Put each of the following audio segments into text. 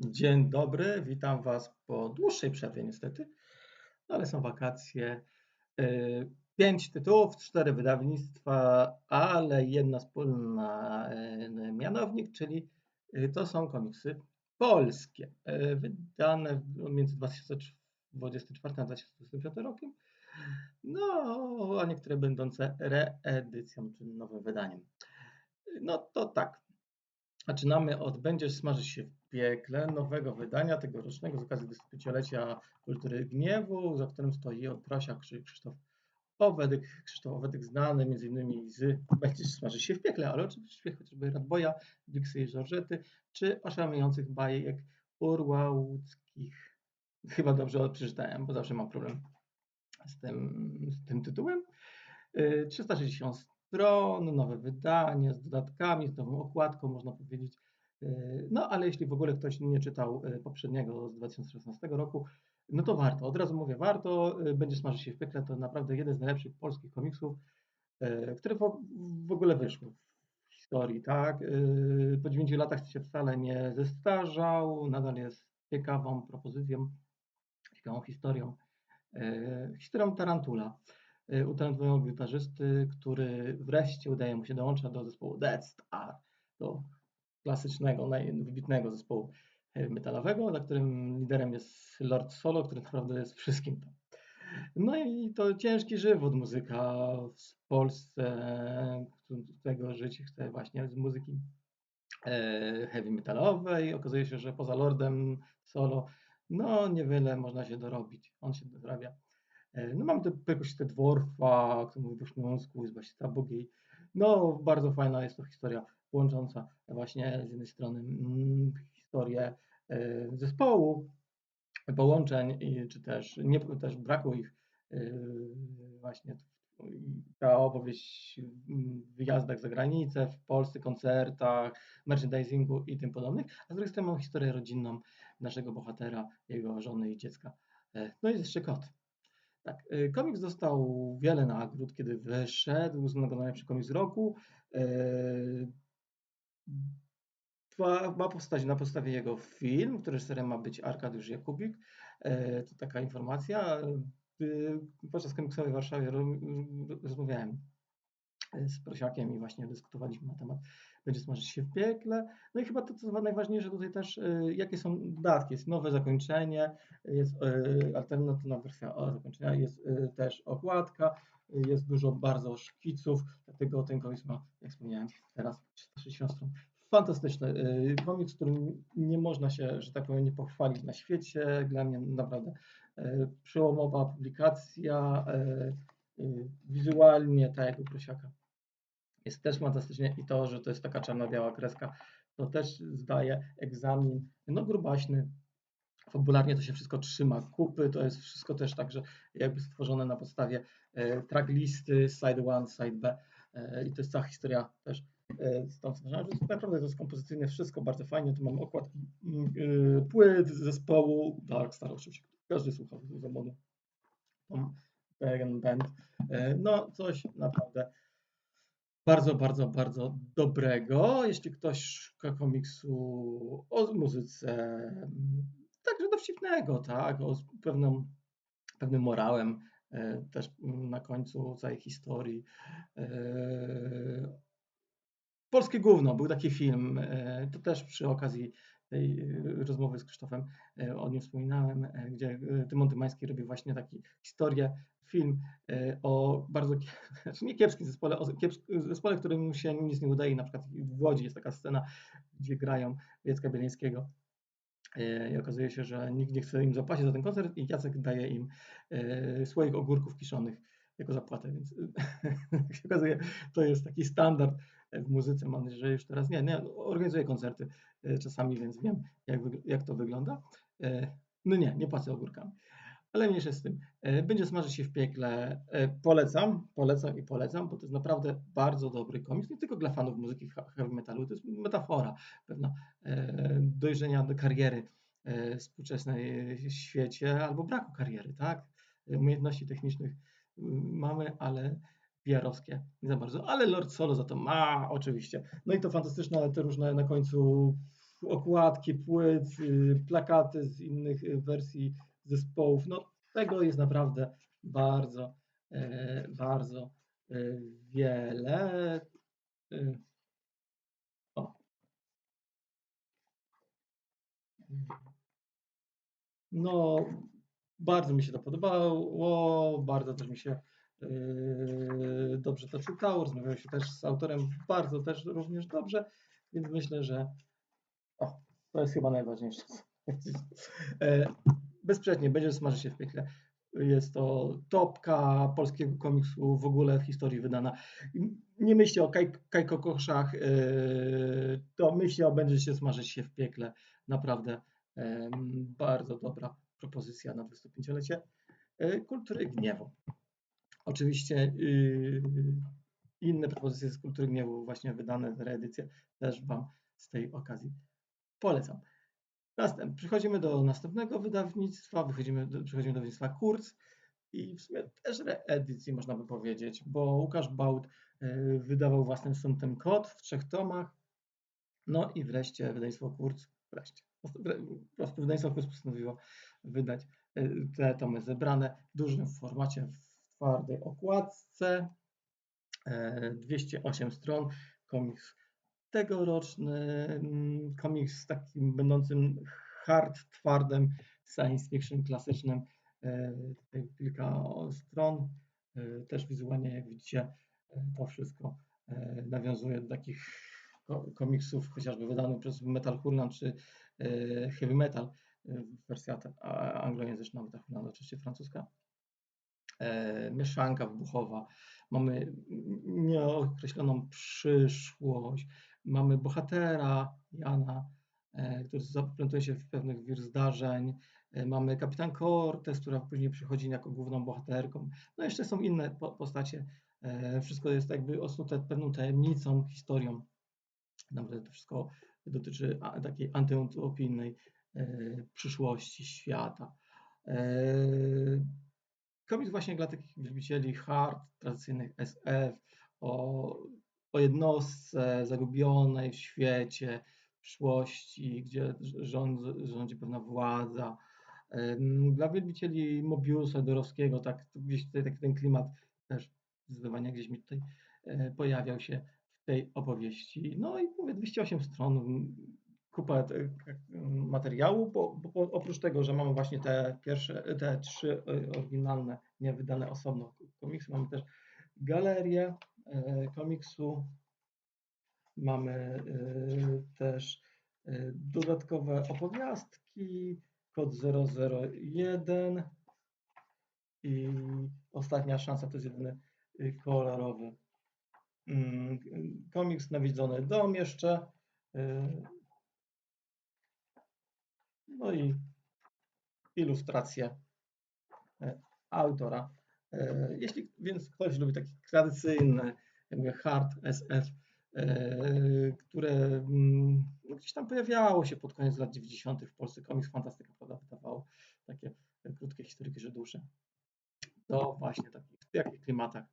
Dzień dobry, witam Was po dłuższej przerwie niestety, no ale są wakacje. Yy, Pięć tytułów, cztery wydawnictwa, ale jedna wspólna yy, mianownik, czyli yy, to są komiksy polskie, wydane między 2024 a 2025 rokiem, no a niektóre będące reedycją, czy nowym wydaniem. No to tak, Zaczynamy od Będziesz smażyć się w piekle, nowego wydania tegorocznego z okazji 25-lecia Kultury Gniewu, za którym stoi Prosiak Krzysztof Owedyk. Krzysztof Owedyk znany m.in. z Będziesz smażyć się w piekle, ale oczywiście chociażby Radboja, Wiksy i Żorżety, czy oszałamiających bajek urłałckich. Chyba dobrze przeczytałem, bo zawsze mam problem z tym, z tym tytułem. 360 y, stron, nowe wydanie z dodatkami, z nową okładką, można powiedzieć. E, no ale jeśli w ogóle ktoś nie czytał e, poprzedniego z 2016 roku, no to warto. Od razu mówię, warto. E, będzie smażyć się w piekle. To naprawdę jeden z najlepszych polskich komiksów, które w ogóle wyszły w historii, tak? Po 9 latach się wcale nie zestarzał, nadal jest ciekawą propozycją, ciekawą historią. Historią Tarantula. Y, utalentowanego gitarzysty, który wreszcie udaje mu się dołączyć do zespołu Dead Star, do klasycznego, najwybitnego zespołu metalowego, za którym liderem jest Lord Solo, który naprawdę jest wszystkim tam. No i to ciężki żywot muzyka w Polsce, którego żyć chce właśnie z muzyki e, heavy metalowej. Okazuje się, że poza Lordem Solo, no niewiele można się dorobić. On się dorabia no mamy tu perkusistę Dworfa, który mówi po śląsku, jest właśnie Bogiej. No bardzo fajna jest to historia łącząca właśnie z jednej strony mm, historię e, zespołu, połączeń, czy też, nie, też braku ich e, właśnie ta opowieść w wyjazdach za granicę, w Polsce, koncertach, merchandisingu i tym podobnych, a z drugiej strony mamy historię rodzinną naszego bohatera, jego żony i dziecka. No i jeszcze kot. Tak, y, komiks dostał wiele nagród, kiedy wyszedł, uznanego najlepszy komiks roku. Y, ma powstać na podstawie jego film, który reżyserem ma być Arkadiusz Jakubik. Y, to taka informacja. Podczas komiksowej w Warszawie rozmawiałem z Prosiakiem i właśnie dyskutowaliśmy na temat będzie smażyć się w piekle. No i chyba to, co najważniejsze tutaj też, y, jakie są dodatki. Jest nowe zakończenie, jest y, alternatywna wersja zakończenia, jest też okładka, jest dużo bardzo szkiców, dlatego ten komiks ma, jak wspomniałem, teraz 360 stron. Fantastyczny komiks, którym nie można się, że tak powiem, nie pochwalić na świecie. Dla mnie naprawdę przełomowa publikacja, wizualnie, tak jak u Prosiaka, jest też fantastycznie i to, że to jest taka czarno-biała kreska, to też zdaje egzamin, no grubaśny, fabularnie to się wszystko trzyma kupy, to jest wszystko też także jakby stworzone na podstawie e, tracklisty, side one, side B e, i to jest cała historia też e, stąd że naprawdę to jest kompozycyjne wszystko bardzo fajnie, tu mamy okładki e, płyt zespołu Dark Star oczywiście, każdy słuchał z zamodu, Band, e, no coś naprawdę bardzo, bardzo, bardzo dobrego. Jeśli ktoś szuka komiksu o muzyce, także dowcipnego, tak, o pewnym, pewnym morałem, e, też na końcu całej historii. E, Polskie Gówno, był taki film, e, to też przy okazji tej rozmowy z Krzysztofem o nim wspominałem, gdzie Tymon Tymański robił właśnie taki historię film e, o bardzo, znaczy nie kiepskim zespole, o zespole, którym się nic nie udaje. Na przykład w Łodzi jest taka scena, gdzie grają Jacka Bielińskiego e, i okazuje się, że nikt nie chce im zapłacić za ten koncert i Jacek daje im e, swoich ogórków kiszonych jako zapłatę, więc się okazuje, to jest taki standard w muzyce. Mam nadzieję, że już teraz nie, nie organizuję koncerty czasami, więc wiem, jak, jak to wygląda. No nie, nie płacę ogórkami ale mniejsze z tym. E, będzie smażyć się w piekle. E, polecam, polecam i polecam, bo to jest naprawdę bardzo dobry komiks, nie tylko dla fanów muzyki heavy metalu, to jest metafora pewna e, dojrzenia do kariery współczesnej świecie albo braku kariery, tak? Umiejętności technicznych mamy, ale PR-owskie nie za bardzo, ale Lord Solo za to ma, oczywiście. No i to fantastyczne te różne na końcu okładki płyt, y, plakaty z innych y, wersji zespołów. No, tego jest naprawdę bardzo, e, bardzo e, wiele. Y, o. No, bardzo mi się to podobało, bardzo też mi się dobrze to czytało, rozmawiało się też z autorem bardzo też również dobrze, więc myślę, że o, to jest chyba najważniejsze. E, bezsprzecznie, będzie smażyć się w piekle. Jest to topka polskiego komiksu w ogóle w historii wydana. Nie myślcie o kaj, kajkokoszach, yy, to myślcie o będzie się smażyć się w piekle. Naprawdę yy, bardzo dobra propozycja na 25-lecie yy, kultury gniewu. Oczywiście yy, inne propozycje z kultury gniewu, właśnie wydane reedycje, też Wam z tej okazji polecam. Następnie przechodzimy do następnego wydawnictwa, wychodzimy do, przechodzimy do wydawnictwa Kurz i w sumie też reedycji można by powiedzieć, bo Łukasz Bałt y, wydawał własnym sumptem kod w trzech tomach, no i wreszcie wydawnictwo Kurz, wreszcie, po prostu wydawnictwo Kurz postanowiło wydać y, te tomy zebrane w dużym formacie, w twardej okładce, 208 y, stron, komiks tegoroczny mm, komiks takim będącym hard, twardym science fiction klasycznym. E, tutaj kilka stron, e, też wizualnie, jak widzicie, e, to wszystko nawiązuje do takich komiksów, chociażby wydanych przez Metal Hurlan czy Heavy Metal, wersja anglojęzyczna Metal Hurlan, oczywiście francuska. Mieszanka wybuchowa, mamy nieokreśloną przyszłość, Mamy bohatera, Jana, e, który zaplątuje się w pewnych wir zdarzeń. E, mamy kapitan Cortez, która później przychodzi jako główną bohaterką. No jeszcze są inne postacie. E, wszystko jest jakby osnute pewną tajemnicą, historią. Naprawdę to wszystko dotyczy takiej antyutopijnej przyszłości świata. Komiks właśnie dla takich wielbicieli hard, tradycyjnych SF, o o jednostce zagubionej w świecie, w przyszłości, gdzie rządzi, rządzi pewna władza. Dla wielbicieli Mobiusa, Dorowskiego, tak, gdzieś tutaj taki ten klimat też zdecydowanie gdzieś mi tutaj e, pojawiał się w tej opowieści. No i mówię, 208 stron, kupa materiału, bo, bo, oprócz tego, że mamy właśnie te pierwsze, te trzy e, oryginalne, niewydane osobno komiksy, mamy też galerię E, komiksu. Mamy e, też e, dodatkowe opowiastki, kod 001 i ostatnia szansa to jest jedyny kolorowy mm, komiks, nawiedzony dom jeszcze. No i ilustracje autora. E, jeśli więc ktoś lubi taki tradycyjny, jakby hard SF, e, które mm, no, gdzieś tam pojawiało się pod koniec lat 90. w Polsce, komiks fantastyka, prawda, takie krótkie historyki dusze, to właśnie takich, w jakich klimatach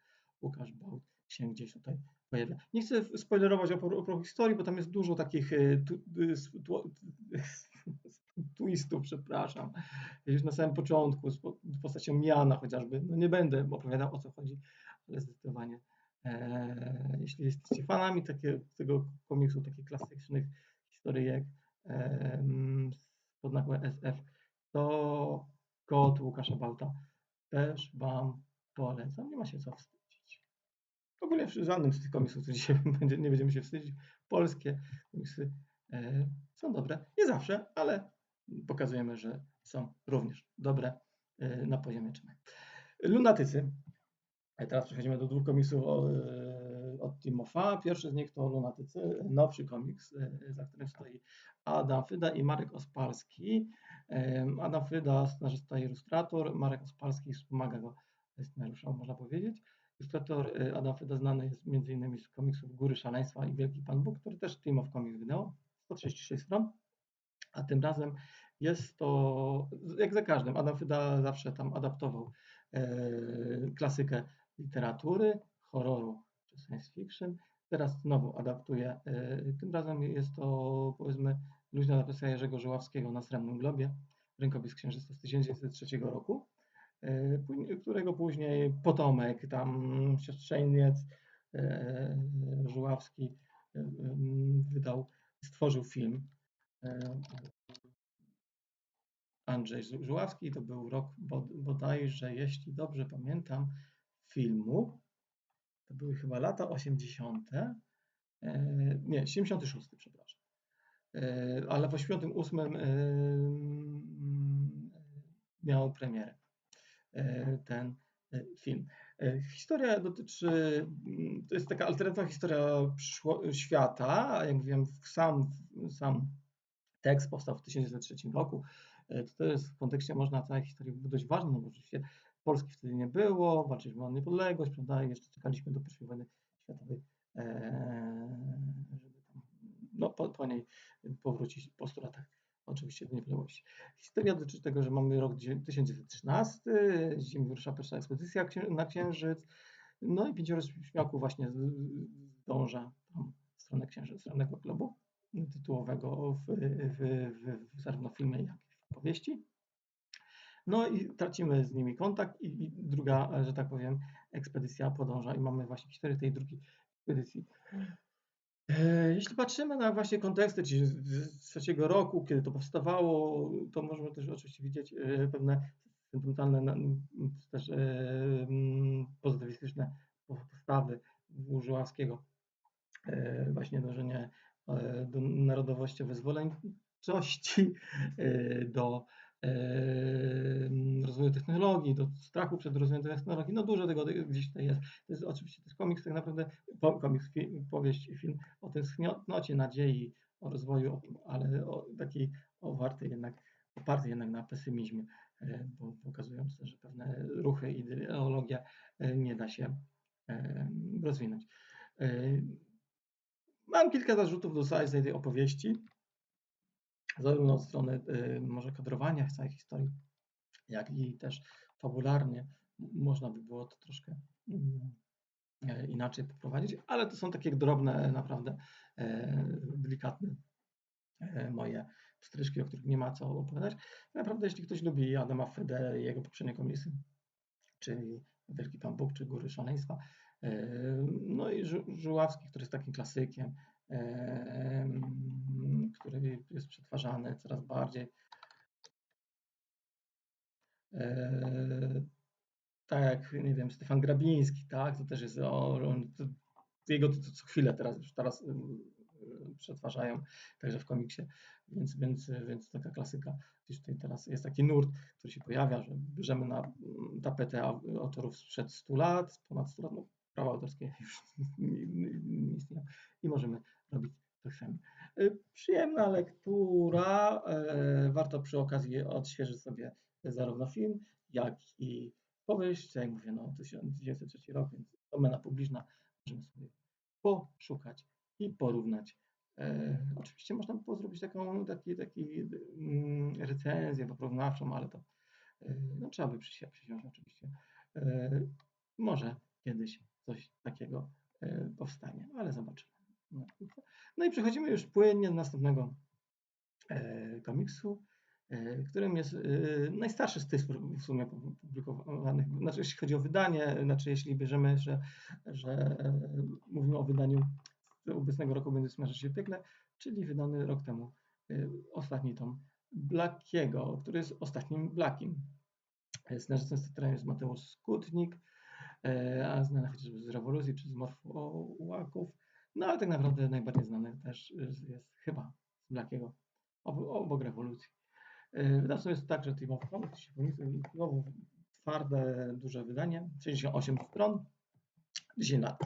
Łukasz Bałt się gdzieś tutaj pojawia. Nie chcę spoilerować o, historii, bo tam jest dużo takich e, twistów, przepraszam, już na samym początku, z postacią Miana chociażby. No nie będę opowiadał o co chodzi, ale zdecydowanie. E, jeśli jesteście fanami takie, tego komiksu, takich klasycznych historyjek e, pod nazwą SF, to kod Łukasza Bałta też Wam polecam. Nie ma się co wstydzić. W ogóle w żadnym z tych komiksów, dzisiaj będzie, nie będziemy się wstydzić. Polskie komiksy e, są dobre. Nie zawsze, ale pokazujemy, że są również dobre y, na poziomie czynek. Lunatycy. Teraz przechodzimy do dwóch komiksów y, od Timofa. Pierwszy z nich to Lunatycy, nowszy komiks, y, za którym stoi Adam Fyda i Marek Ospalski. Adam Fyda, scenarzysta i ilustrator, Marek Ospalski wspomaga go scenariusza, można powiedzieć. Ilustrator Adam Fyda znany jest m.in. z komiksów Góry Szaleństwa i Wielki Pan Bóg, który też Timof komiks wydał. 136 stron a tym razem jest to, jak za każdym, Adam Fyda zawsze tam adaptował e, klasykę literatury, horroru czy science fiction. Teraz znowu adaptuje, e, tym razem jest to powiedzmy Luźna adaptacja Jerzego Żuławskiego na Srebrnym Globie, Rękopis księżyca z 1903 roku, e, którego później potomek, tam siostrzeniec Żuławski wydał, stworzył film. E, Andrzej Żu- Żuławski, to był rok bod- bodajże, jeśli dobrze pamiętam, filmu. To były chyba lata 80. E, nie, 76, przepraszam. E, ale w 88 e, mm, miał premierę ten film. Historia dotyczy, to jest taka alternatywna historia świata, jak wiem, sam, sam tekst powstał w 1903 roku. E, To jest w kontekście, można całej historii dość ważny, no bo oczywiście Polski wtedy nie było, walczyliśmy o niepodległość, prawda, i jeszcze czekaliśmy do I wojny światowej, e, żeby tam, no, po, po niej powrócić po 100 latach oczywiście do niepodległości. Historia dotyczy tego, że mamy rok dzie- 1913, z Ziemi wyrusza pierwsza ekspedycja na Księżyc, no i pięcioro śmiałków właśnie zdąża tam w stronę Księżyca, stronnego globu tytułowego w, w, w, w zarówno filmie, jak i w powieści. No i tracimy z nimi kontakt i, i druga, że tak powiem, ekspedycja podąża i mamy właśnie historię tej drugiej ekspedycji. E, Jeśli patrzymy na właśnie konteksty czyli z- trzeciego roku, kiedy to powstawało, to możemy też oczywiście widzieć e, pewne sentymentalne, też e, pozytywistyczne postawy Żuławskiego. E, Właśnie dążenie do narodowości, wyzwoleńczości, e, do e, rozwoju technologii, do strachu przed rozwojem technologii. No dużo tego gdzieś tutaj jest. To jest oczywiście też komiks tak naprawdę, komiks, fi, powieść, film o tęsknocie, nadziei, o rozwoju, ale o takiej jednak, opartej jednak na pesymizmie, e, bo pokazując, że pewne ruchy, ideologia e, nie da się e, rozwinąć. Mam kilka zarzutów do całej tej opowieści, zarówno od strony y, może kadrowania całej historii, jak i też fabularnie. Można by było to troszkę e, inaczej poprowadzić, ale to są takie drobne, naprawdę e, delikatne e, moje pstryczki, o których nie ma co opowiadać. Naprawdę, jeśli ktoś lubi Adama Fede i jego poprzednie komisy, czyli Wielki Pan Bóg, czy Góry Szaleństwa, no i Żu- Żuławski, który jest takim klasykiem, e, który jest przetwarzany coraz bardziej. E, tak jak, nie wiem, Stefan Grabiński, tak, to też jest, on, to, jego to, to co chwilę teraz, już teraz przetwarzają, także w komiksie, więc, więc, więc taka klasyka. Gdzieś tutaj teraz jest taki nurt, który się pojawia, że bierzemy na tapetę au- autorów sprzed 100 lat, ponad 100 lat, no, prawa autorskie już nie, nie, nie istnieją i możemy robić to chcemy. Y, Przyjemna lektura, e, warto przy okazji odświeżyć sobie zarówno film, jak i powieść, jak mówię, no 1903 rok, więc domena publiczna, możemy sobie poszukać i porównać. E, oczywiście można by było zrobić taką taki, taki mm, recenzję porównawczą, ale to e, no, trzeba by przysiąść oczywiście. E, może kiedyś coś takiego e, powstanie, ale zobaczymy. No, no i przechodzimy już płynnie do następnego e, komiksu, e, którym jest najstarszy z tych w sumie publikowanych, znaczy jeśli chodzi o wydanie, znaczy jeśli bierzemy, że, że mówimy o wydaniu z obecnego roku będzie smażyć się piekle, czyli wydany rok temu ostatni tom Blackiego, który jest ostatnim Blackim. Scenarzystą jest Mateusz Skutnik, a znany chociażby z rewolucji czy z Morfołaków. No ale tak naprawdę najbardziej znany też jest, chyba z Blackiego, ob- obok rewolucji. E, Wydawcą jest także Team of Comics, typowo twarde, duże wydanie, 68 stron, 10 lat.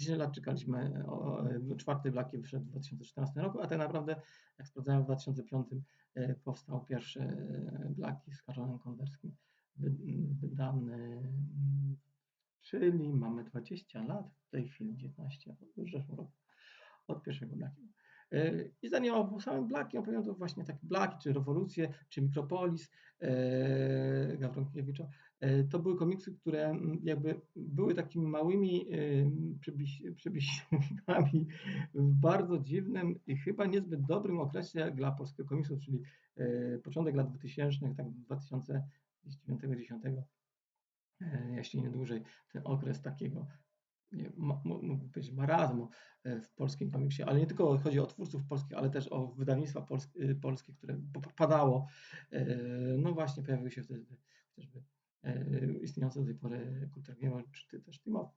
10 lat czekaliśmy, o, e, czwarty Blackie wyszedł w 2014 roku, a tak naprawdę, jak sprawdzałem, w 2005 e, powstał pierwszy e, Blackie z Karolem Konderskim, wy- wydany, czyli mamy 20 lat w tej chwili, 19, w zeszłym roku, od pierwszego Blackiego. Y, I zanim o samym Blackie opowiem, to właśnie takie Blacki, czy Rewolucje, czy Mikropolis y, Gawronkiewicza, y, to były komiksy, które jakby były takimi małymi przebiśnikami w bardzo dziwnym i chyba niezbyt dobrym okresie dla polskiego komiksu, czyli początek lat 2000, tak 2009-2010, jeśli nie dłużej, ten okres takiego nie, marazmu e, w polskim komiksie, ale nie tylko chodzi o twórców polskich, ale też o wydawnictwa polskie, polskie które padało. E, no właśnie pojawiły się wtedy chociażby e, istniejące do tej pory Kultur czy też Timo.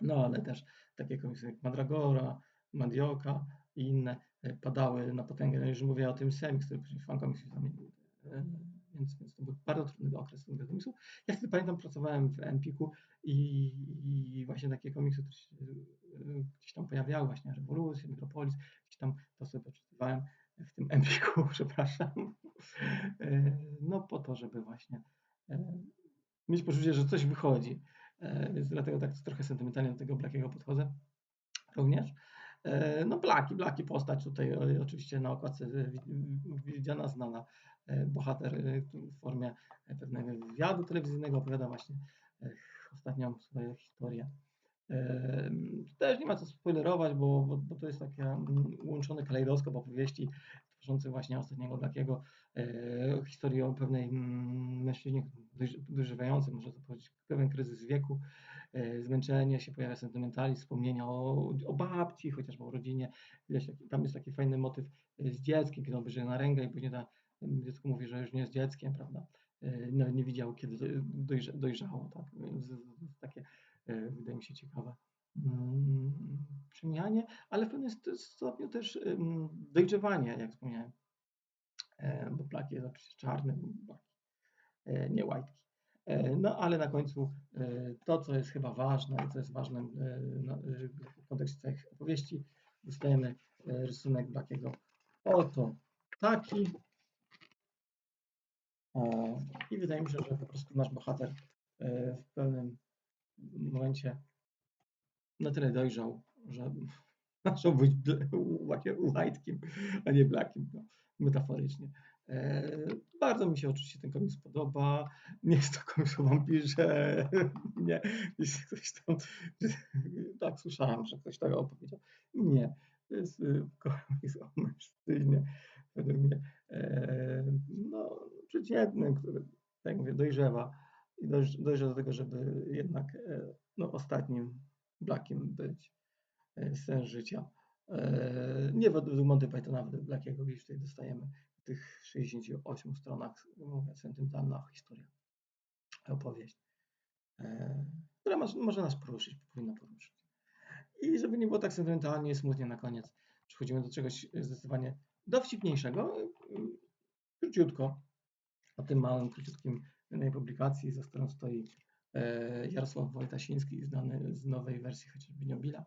No ale też takie komiksy jak Madragora, Mandioka i inne padały na potęgę. No już mówię o tym Semix, który później fan komiksy zamienił więc, więc to był bardzo trudny okres tego komiksu. Ja wtedy pamiętam, pracowałem w Empiku i, i właśnie takie komiksy też e, gdzieś tam pojawiały, właśnie Rewolucja, Mikropolis, gdzieś tam to sobie poczytywałem w tym Empiku, przepraszam. E, no po to, żeby właśnie e, mieć poczucie, że coś wychodzi. Więc dlatego tak trochę sentymentalnie do tego Blackiego podchodzę również. No Blaki, Blaki postać tutaj oczywiście na okładce widziana, znana E, bohater e, w formie pewnego wywiadu telewizyjnego opowiada właśnie e, ostatnią swoją historię. Też nie ma co spoilerować, bo, bo, bo to jest taki mm, łączony kalejdoskop opowieści tworzący właśnie ostatniego takiego e, historii o pewnej mm, mężczyźnie dojrzewającym, może to powiedzieć, pewien kryzys wieku, e, zmęczenie się, pojawia sentymentalizm, wspomnienia o, o babci, chociażby o rodzinie. Tam jest taki fajny motyw z dzieckiem, kiedy on bierze na rękę i później ta dziecko mówi, że już nie jest dzieckiem, prawda? E, nawet nie widział, kiedy dojrza, dojrzało, tak? Więc takie e, wydaje mi się ciekawe mm, przemianie, ale w pewnym stopniu też dojrzewanie, jak wspomniałem, e, bo plaki jest oczywiście czarny, nie łajtki. No ale na końcu to, co jest chyba ważne i co jest ważne w kontekście tych opowieści, dostajemy rysunek Blackiego. Oto taki i wydaje mi się, że po prostu nasz bohater e, w pewnym momencie na tyle dojrzał, że zaczął być white'kiem, a nie blackiem, no, metaforycznie. E, bardzo mi się oczywiście ten komiks podoba. Nie jest to komiks o wampirze. Nie, jest ktoś tam. Tak, słyszałem, że ktoś tak opowiedział. Nie, to jest y, komiks o mężczyźnie, według mnie. E, no, przeciętnym, który, tak mówię, dojrzewa i dojrzewa do tego, żeby jednak e, no, ostatnim Blackiem być sens życia. Nie według Monty Pythona, według Blackiego gdzieś tutaj dostajemy tych 68 stronach, mówię, sentymentalna historia, opowieść, która może nas poruszyć, powinna poruszyć. I żeby nie było tak sentymentalnie, smutnie na koniec, przechodzimy do czegoś zdecydowanie dowcipniejszego, króciutko, o tym małym, króciutkim publikacji, za którą stoi e, Jarosław Wojtasiński, znany z nowej wersji chociażby Niobila.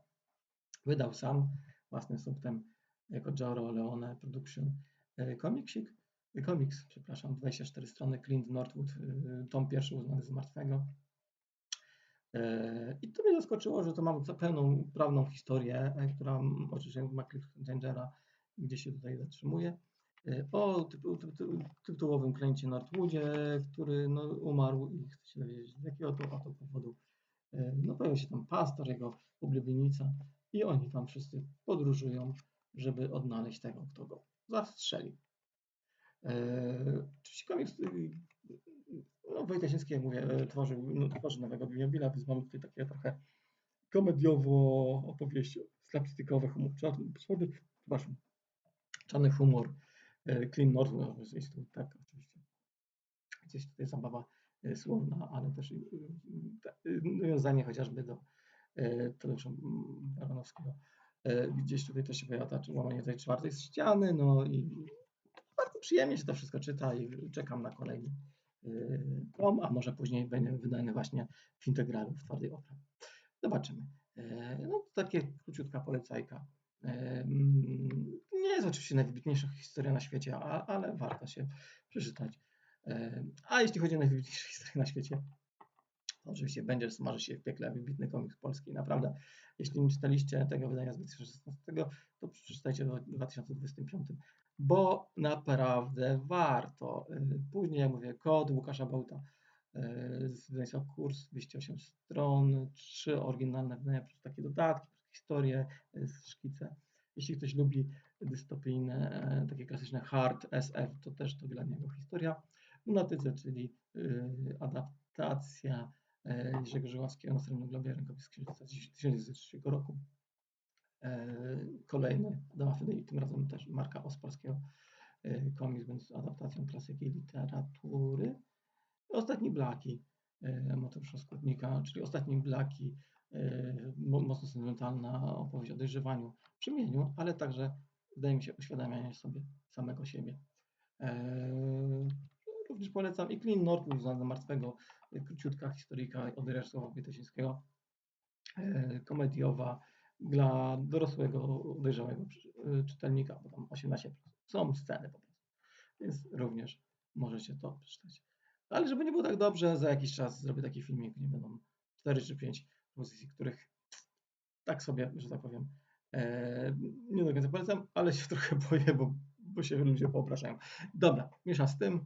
Wydał sam własnym subtem jako Joro Leone Production e, komiksik, komiks, przepraszam, 24 strony, Clint Northwood, e, tom pierwszy uznany z martwego. I to mnie zaskoczyło, że to mam pełną, prawną historię, która oczywiście ma Cliffhangera, gdzie się tutaj zatrzymuje. E, o tytułowym kliencie Northwoodzie, który no, umarł i chce się dowiedzieć, z jakiego to, to powodu. E, no pojawił się tam pastor, jego ublubienica i oni tam wszyscy podróżują, żeby odnaleźć tego, kto go zastrzelił. E, oczywiście komiks no, Wojtasiński, jak mówię, tworzył, no, tworzy nowego Bibliobila, więc mamy tutaj takie trochę komediowo opowieści, slapstickowe, humor, czarny, przepraszam, czarny humor, E, Clean North, no, jest tu tak oczywiście gdzieś tutaj zabawa e, słowna, ale też nawiązanie chociażby do e, Tadeusza Baranowskiego. Gdzieś tutaj też się pojawia łamanie tej czwartej ściany, no i bardzo przyjemnie się to wszystko czyta i czekam na kolejny tom, a może później będzie wydany właśnie w integralu w twardej oprawie. Zobaczymy. No takie króciutka polecajka nie jest oczywiście najwybitniejsza historia na świecie, ale warto się przeczytać. A jeśli chodzi o najwybitniejsze historie na świecie, to oczywiście będzie smaży się w piekle wybitny komiks polski. Naprawdę, jeśli nie czytaliście tego wydania z 2016, to przeczytajcie w 2025, bo naprawdę warto. Y, Później, jak mówię, kod Łukasza Bałta y, z wydawnictwa Kurs, 208 stron, trzy oryginalne wydania, plus takie dodatki, historie, y, szkice. Jeśli ktoś lubi dystopijne, takie klasyczne hard SF, to też to dla niego historia. Lunatycy, czyli adaptacja Jerzego Żuławskiego na Srebrnym Globie, rękopis księżyca z 1903 roku. E, Kolejny Adama Fedeli, tym razem też Marka Ospolskiego e, komiks, więc adaptacją klasyki literatury. Ostatni Blaki e, Mateusza Składnika, czyli Ostatni Blaki, e, mo- mocno sentymentalna opowieść o dojrzewaniu, przemieniu, ale także, wydaje mi się, uświadamianie sobie samego siebie. Również polecam i Clean Northwood za martwego, króciutka historyjka od Jarosława Wojtasińskiego, e, komediowa dla dorosłego, dojrzałego e, czytelnika, bo tam 18 są sceny po prostu, więc również możecie to przeczytać. Ale żeby nie było tak dobrze, za jakiś czas zrobię taki filmik, nie będą 4 czy 5 pozycji, których tak sobie, że tak powiem, e, nie do końca polecam, ale się trochę boję, bo, bo się ludzie poobrażają. Dobra, miesza z tym,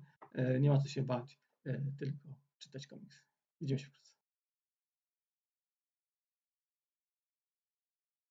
nie ma co się bać, e, tylko czytać komiks. Widzimy się wkrótce.